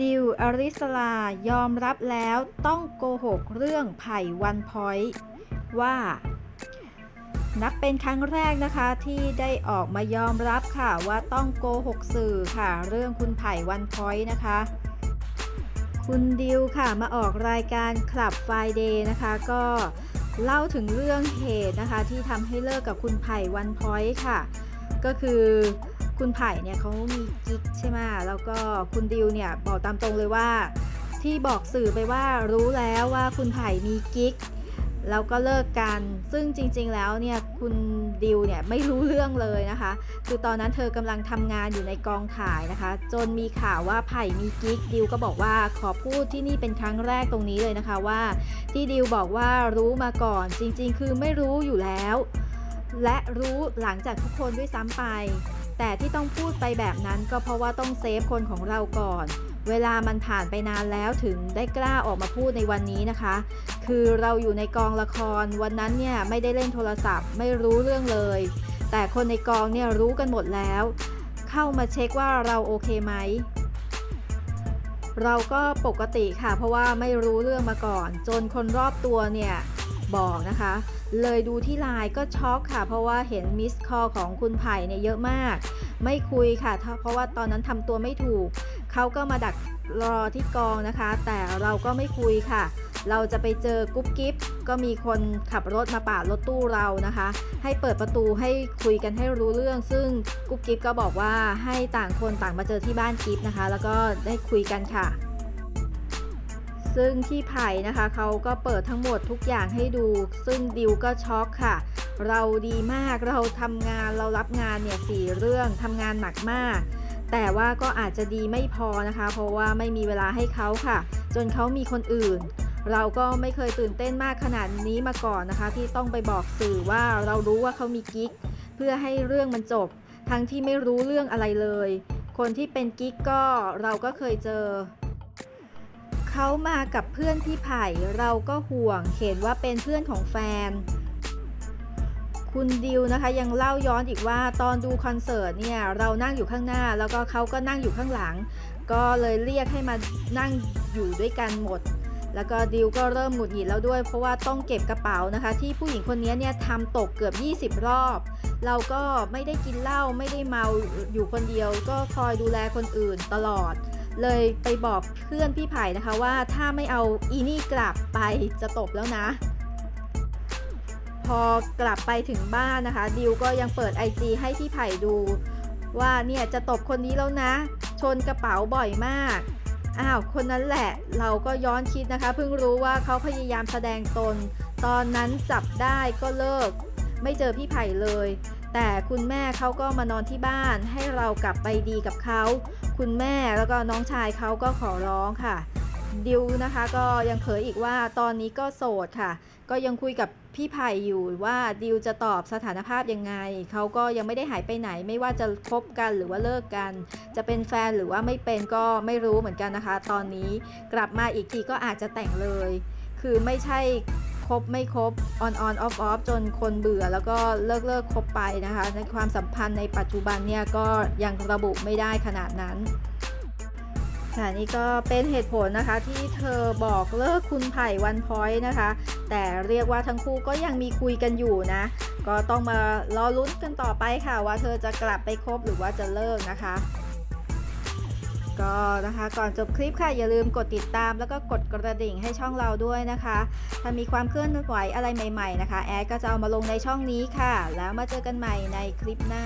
ดิวอริสลายอมรับแล้วต้องโกหกเรื่องไผ่วันพอยต์ว่า นับเป็นครั้งแรกนะคะที่ได้ออกมายอมรับค่ะว่าต้องโกหกสื่อค่ะ เรื่องคุณไผ่วันพอยต์นะคะ คุณดิวค่ะมาออกรายการคลับไฟเดย์นะคะ ก็เล่าถึงเรื่องเหตุนะคะที่ทำให้เลิกกับคุณไผ่วันพอยต์ค่ะ ก็คือ คุณไผ่เนี่ยเขามีกิ๊กใช่ไหมแล้วก็คุณดิวเนี่ยบอกตามตรงเลยว่า ที่บอกสื่อไปว่ารู้แล้วว่าคุณไผ่มีกิ๊กแล้วก็เลิกกัน ซึ่งจริงๆ แล้วเนี่ยคุณดิวเนี่ยไม่รู้เรื่องเลยนะคะ คือตอนนั้นเธอกำลังทำงานอยู่ในกองถ่ายนะคะ จนมีข่าวว่าไผ่มีกิ๊กดิวก็บอกว่าขอพูดที่นี่เป็นครั้งแรกตรงนี้เลยนะคะว่า ที่ดิวบอกว่ารู้มาก่อน จริงๆ คือไม่รู้อยู่แล้ว และรู้หลังจากทุกคนด้วยซ้ำไป แต่ที่ต้องพูดไปแบบนั้นก็เพราะว่าต้องเซฟคนของเราก่อน เวลามันผ่านไปนานแล้วถึงได้กล้าออกมาพูดในวันนี้นะคะ คือเราอยู่ในกองละครวันนั้นเนี่ยไม่ได้เล่นโทรศัพท์ ไม่รู้เรื่องเลย แต่คนในกองเนี่ยรู้กันหมดแล้ว เข้ามาเช็คว่าเราโอเคไหมเราก็ปกติค่ะ เพราะว่าไม่รู้เรื่องมาก่อน จนคนรอบตัวเนี่ย บอกนะคะ เลยดูที่ไลน์ก็ช็อกค่ะ เพราะว่าเห็นมิสคอลของคุณไผ่เนี่ยเยอะมาก ไม่คุยค่ะ เพราะว่าตอนนั้นทำตัวไม่ถูก เขาก็มาดักรอที่กองนะคะ แต่เราก็ไม่คุยค่ะ เราจะไปเจอกุ๊บกิ๊บก็มีคนขับรถมาปาดรถตู้เรานะคะ ให้เปิดประตูให้คุยกันให้รู้เรื่อง ซึ่งกุ๊บกิ๊บก็บอกว่าให้ต่างคนต่างมาเจอที่บ้านกิ๊บนะคะ แล้วก็ได้คุยกันค่ะ ซึ่งที่ไผ่นะคะเขาก็เปิดทั้งหมดทุกอย่างให้ดู ซึ่งดิวก็ช็อกค่ะ เราดีมากเราทำงานเรารับงานเนี่ยสี่เรื่องทำงานหนักมาก แต่ว่าก็อาจจะดีไม่พอนะคะ เพราะว่าไม่มีเวลาให้เขาค่ะ จนเขามีคนอื่น เราก็ไม่เคยตื่นเต้นมากขนาดนี้มาก่อนนะคะ ที่ต้องไปบอกสื่อว่าเรารู้ว่าเขามีกิ๊ก เพื่อให้เรื่องมันจบ ทั้งที่ไม่รู้เรื่องอะไรเลย คนที่เป็นกิ๊กก็เราก็เคยเจอ เขามากับเพื่อนพี่ไผ่เราก็ห่วงเห็นว่าเป็นเพื่อนของแฟน คุณดิวนะคะยังเล่าย้อนอีกว่าตอนดูคอนเสิร์ตเนี่ยเรานั่งอยู่ข้างหน้า แล้วก็เขาก็นั่งอยู่ข้างหลัง ก็เลยเรียกให้มานั่งอยู่ด้วยกันหมด แล้วก็ดิวก็เริ่มหงุดหงิดแล้วด้วย เพราะว่าต้องเก็บกระเป๋านะคะ ที่ผู้หญิงคนนี้เนี่ยทำตกเกือบ 20 รอบ เราก็ไม่ได้กินเหล้าไม่ได้เมาอยู่คนเดียว ก็คอยดูแลคนอื่นตลอด เลยไปบอกเพื่อนพี่ไผ่นะคะว่าถ้าไม่เอาอีนี่กลับไปจะตบแล้วนะ พอกลับไปถึงบ้านนะคะดิวก็ยังเปิด IG ให้พี่ไผ่ดูว่าเนี่ยจะตบคนนี้แล้วนะ ชนกระเป๋าบ่อยมาก อ้าว คนนั้นแหละ เราก็ย้อนคิดนะคะ เพิ่งรู้ว่าเขาพยายามแสดงตน ตอนนั้นจับได้ก็เลิก ไม่เจอพี่ไผ่เลย แต่คุณแม่เขาก็มานอนที่บ้านให้เรากลับไปดีกับเขา คุณแม่แล้วก็น้องชายเขาก็ขอร้องค่ะ ดิวนะคะก็ยังเผยอีกว่าตอนนี้ก็โสดค่ะ ก็ยังคุยกับพี่ไผ่อยู่ว่าดิวจะตอบสถานภาพยังไง เขาก็ยังไม่ได้หายไปไหน ไม่ว่าจะคบกันหรือว่าเลิกกัน จะเป็นแฟนหรือว่าไม่เป็นก็ไม่รู้เหมือนกันนะคะ ตอนนี้กลับมาอีกทีก็อาจจะแต่งเลย คือไม่ใช่ คบไม่คบ on on off off จนคนเบื่อแล้วก็เลิกเลิกคบไปนะคะ ในความสัมพันธ์ในปัจจุบันเนี่ยก็ยังระบุไม่ได้ขนาดนั้นค่ะนี่ก็เป็นเหตุผลนะคะที่เธอบอกเลิกคุณไผ่วันพอยนะคะ แต่เรียกว่าทั้งคู่ก็ยังมีคุยกันอยู่นะ ก็ต้องมารอลุ้นกันต่อไปค่ะว่าเธอจะกลับไปคบหรือว่าจะเลิกนะคะ ก็นะคะก่อนจบคลิปค่ะอย่าลืมกดติดตาม แล้วก็กดกระดิ่งให้ช่องเราด้วยนะคะ ถ้ามีความเคลื่อนไหวอะไรใหม่ๆนะคะ แอดก็จะเอามาลงในช่องนี้ค่ะ แล้วมาเจอกันใหม่ในคลิปหน้า